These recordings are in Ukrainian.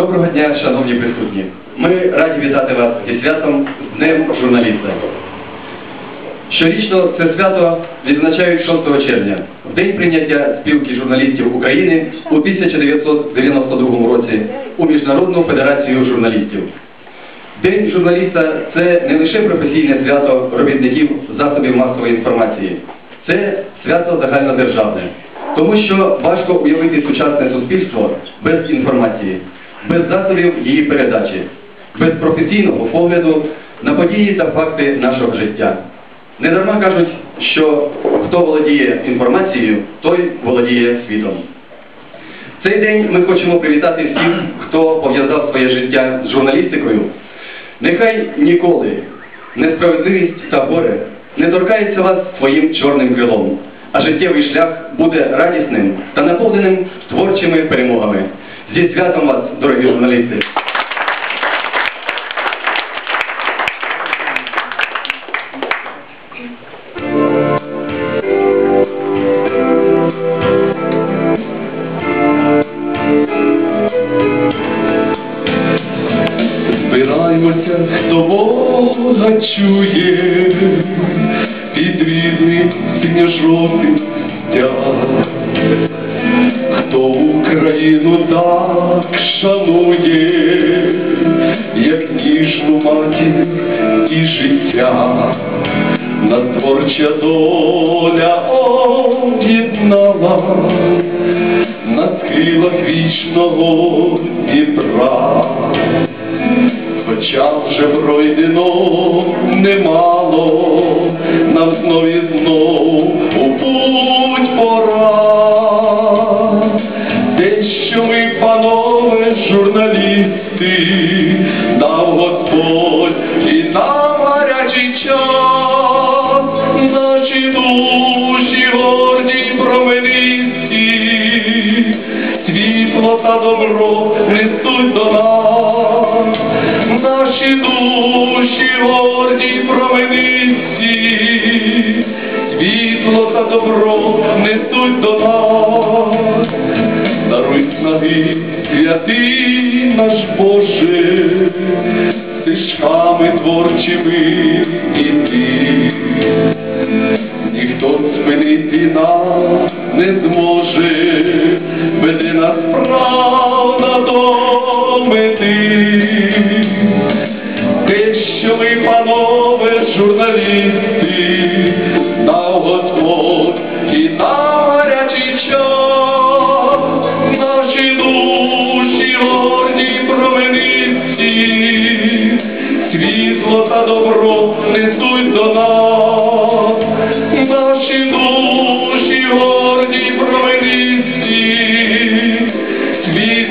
Доброго дня, шановні присутні. Ми раді вітати вас зі святом з Днем журналіста. Щорічно це свято відзначають 6 червня, в день прийняття спілки журналістів України у 1992 році у Міжнародну федерацію журналістів. День журналіста це не лише професійне свято робітників засобів масової інформації, це свято загальнодержавне, тому що важко уявити сучасне суспільство без інформації, без засобів її передачі, без професійного погляду на події та факти нашого життя. Недарма кажуть, що хто володіє інформацією, той володіє світом. В Цей день ми хочемо привітати всіх, хто пов'язав своє життя з журналістикою. Нехай ніколи несправедливість та горе не торкається вас своїм чорним крилом, а життєвий шлях буде радісним та наповненим творчими перемогами. Зі святом вас, дорогі журналісти! Дніпра. Хоча вже пройдено немало, нам знов і добро несуть до нас, наші душі горді променисті, світло та добро несуть до нас, даруй снаги, святий наш Боже, стежками творчими іти. Ніхто спинити нас не зможе, веде нас правда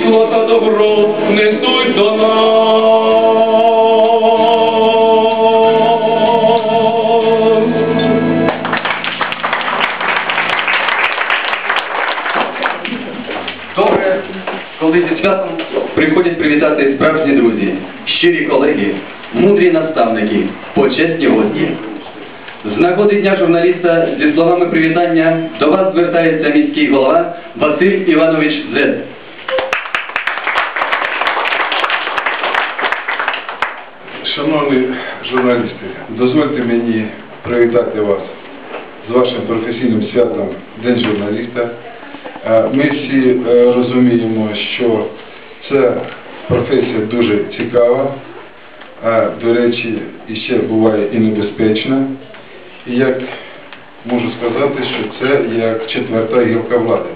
світло та добро несуть до нас. Добре, коли зі святом приходять привітати справжні друзі, щирі колеги, мудрі наставники, почесні гості. З нагоди Дня журналіста зі словами привітання до вас звертається міський голова Василь Іванович Зет. Шановні журналісти, дозвольте мені привітати вас з вашим професійним святом День журналіста. Е, Ми всі е, розуміємо, що ця професія дуже цікава, а до речі, і ще буває і небезпечна. І як можу сказати, що це як четверта гілка влади.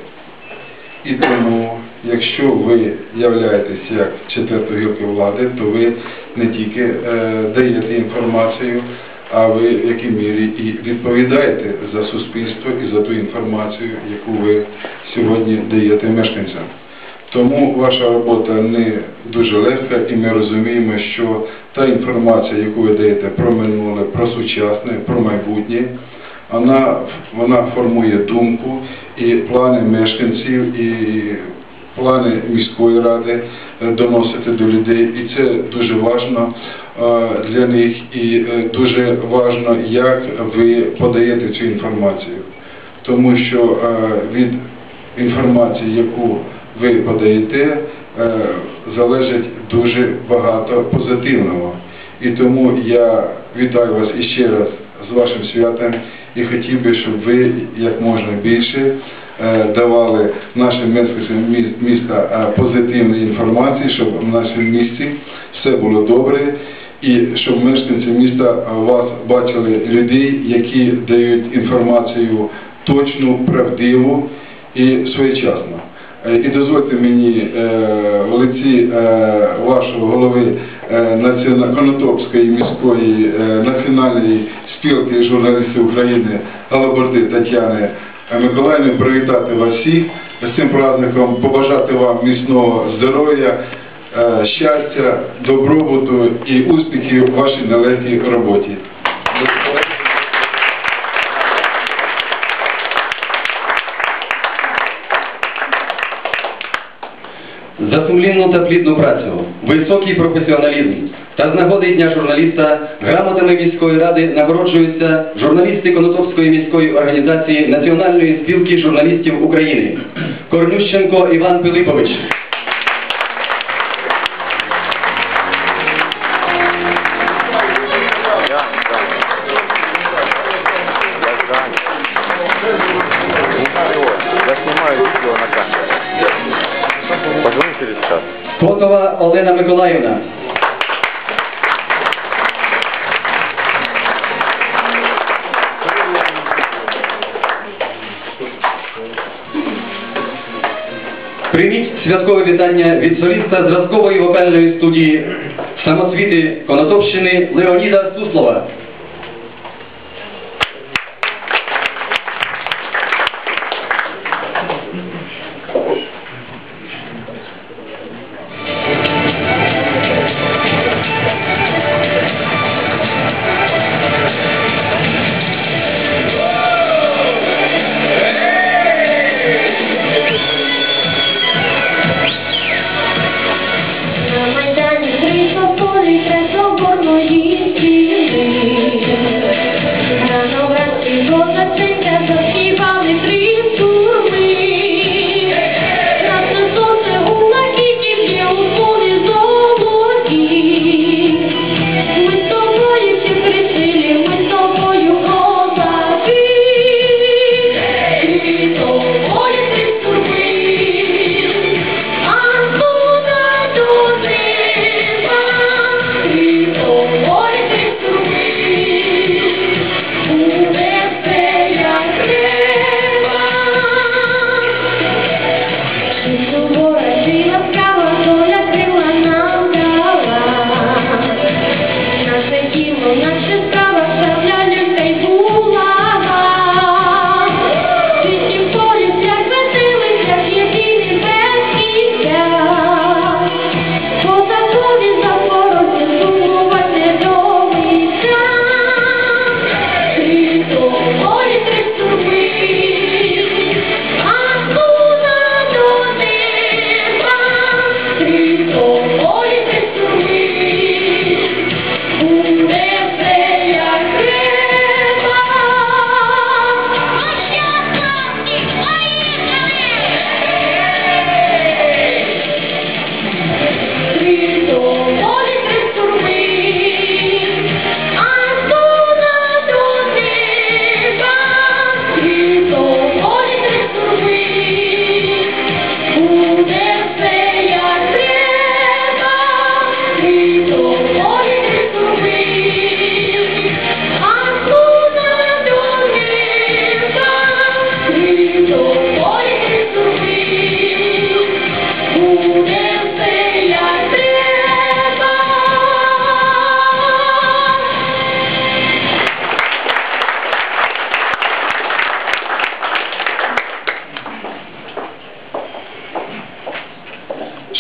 І тому, якщо ви являєтесь як четвертою гілкою влади, то ви не тільки е, даєте інформацію, а ви в якій мірі і відповідаєте за суспільство і за ту інформацію, яку ви сьогодні даєте мешканцям. Тому ваша робота не дуже легка, і ми розуміємо, що та інформація, яку ви даєте про минуле, про сучасне, про майбутнє, вона, вона формує думку і плани мешканців, і плани міської ради е, доносити до людей. І це дуже важливо для них, і е, дуже важливо, як ви подаєте цю інформацію. Тому що е, від інформації, яку ви подаєте, е, залежить дуже багато позитивного. І тому я вітаю вас іще раз з вашим святом і хотів би, щоб ви як можна більше е, давали нашим мешканцям міста е, позитивної інформації, щоб в нашому місті все було добре. І щоб мешканці міста е, вас бачили людей, які дають інформацію точну, правдиву і своєчасну. Е, І дозвольте мені в лиці вашого голови Конотопської міської національної спілки журналістів України Галаборди Тетяни Миколаївни привітати вас всіх з цим праздником, побажати вам міцного здоров'я, е, щастя, добробуту і успіхів в вашій належній роботі. За сумлінну та плідну працю, високий професіоналізм та з нагоди Дня журналіста грамотами міської ради нагороджуються журналісти Конотопської міської організації Національної спілки журналістів України. Корнющенко Іван Пилипович. Я занят. Ничего, Прийміть святкове вітання від соліста зразкової вокальної студії самосвіти Конотопщини Леоніда Суслова.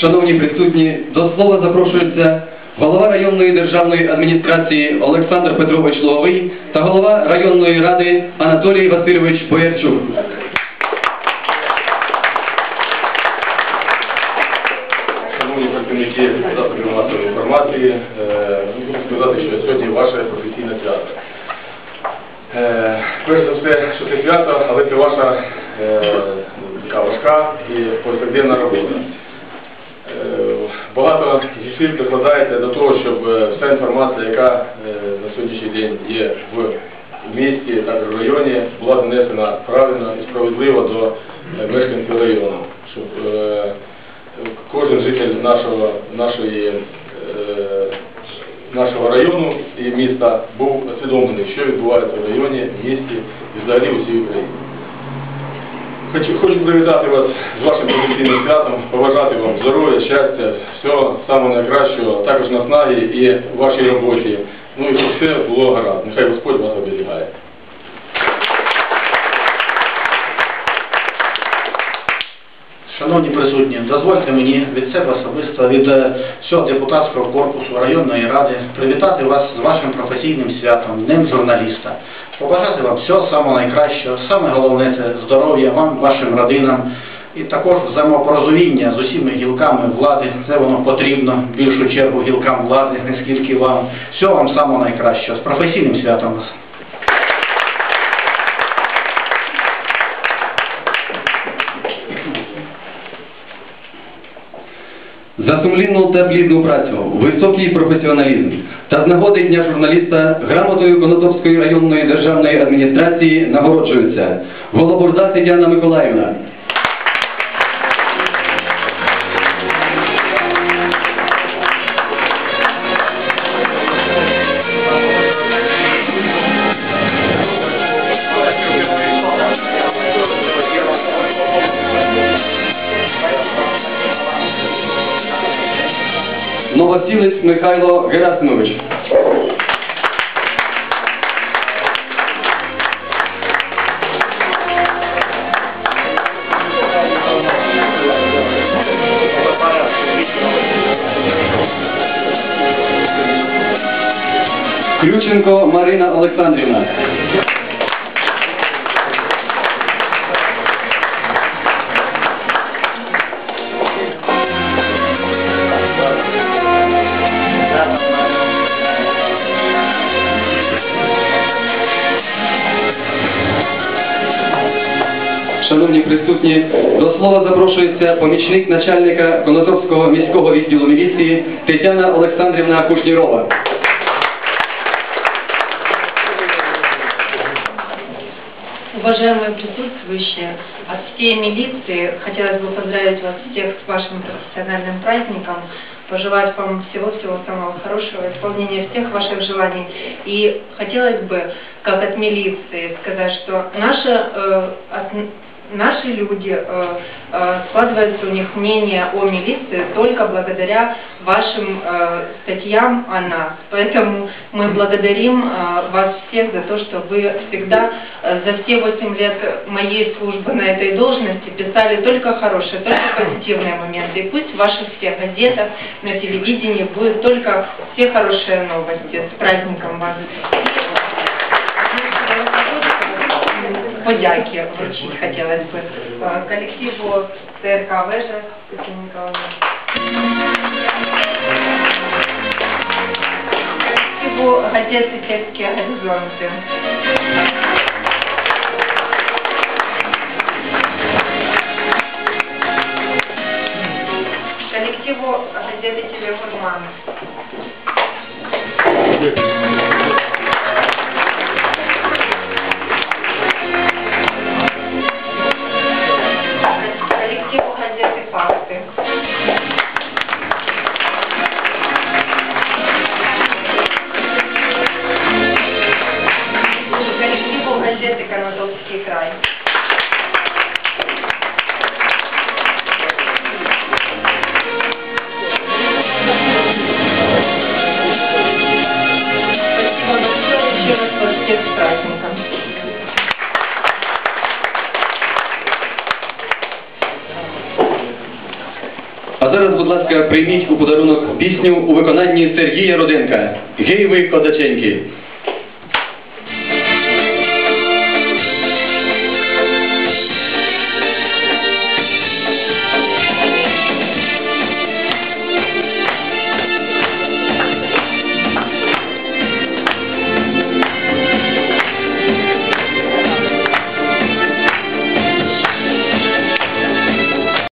Шановні присутні, до слова запрошується голова районної державної адміністрації Олександр Петрович Ловий та голова районної ради Анатолій Васильович Боярчук. Шановні працівники масової інформації, е, сказати, що сьогодні ваше професійне свято. Е, Перш за все, що це свято, але це ваша е, така важка і повсякденна робота. Багато зусиль прикладаєте до того, щоб е, вся інформація, яка е, на сьогоднішній день є в місті, так і в районі, була донесена правильно і справедливо до е, мешканців району, щоб кожен житель нашого, нашої, нашого району і міста був освідомлений, що відбувається в районі, в місті і взагалі у всій Україні. Хочу, хочу привітати вас з вашим професійним святом, побажати вам здоров'я, щастя, всього самого найкращого, також наснаги і вашій роботі. Ну і щоб все було гаразд. Нехай Господь вас оберігає. Шановні присутні, дозвольте мені від себе особисто, від е, всього депутатського корпусу районної ради привітати вас з вашим професійним святом, Днем журналіста. Побажати вам всього самого найкращого, саме головне це здоров'я вам, вашим родинам і також взаємопорозуміння з усіма гілками влади. Це воно потрібно в більшу чергу гілкам влади, не скільки вам. Всього вам самого найкращого. З професійним святом вас. За сумлінну та плідну працю, високий професіоналізм та з нагоди Дня журналіста грамотою Конотопської районної державної адміністрації нагороджуються Волобурда Тетяна Миколаївна, Новосілець Михайло Герасимович. Ключенко Марина Олександрівна. присутні, до слова запрошується помічник начальника Конотопського міського відділу міліції Тетяна Олександрівна Кушнірова. Уважаемые присутствующие, от всей милиции хотелось бы поздравить вас всех с вашим профессиональным праздником, пожелать вам всего-всего самого хорошего, исполнения всех ваших желаний. И хотелось бы, как от милиции, сказать, что наши, э, от- наши люди, э, э, складывается у них мнение о милиции только благодаря вашим э, статьям о нас. Поэтому мы благодарим вас всех за то, что вы всегда за все 8 лет моей службы на этой должности писали только хорошие, только позитивные моменты. И пусть в ваших всех газетах, на телевидении будет только все хорошие новости. С праздником вас! Подяки вручить хотелось бы э, коллективу ТРК «Вежа» Тетяне Николаевне. коллективу газеты «Сельские горизонты». Коллективу газеты «Телефурман». Коллективу С праздником. А зараз, будь ласка, прийміть у подарунок пісню у виконанні Сергія Роденка «Гей ви, козаченьки».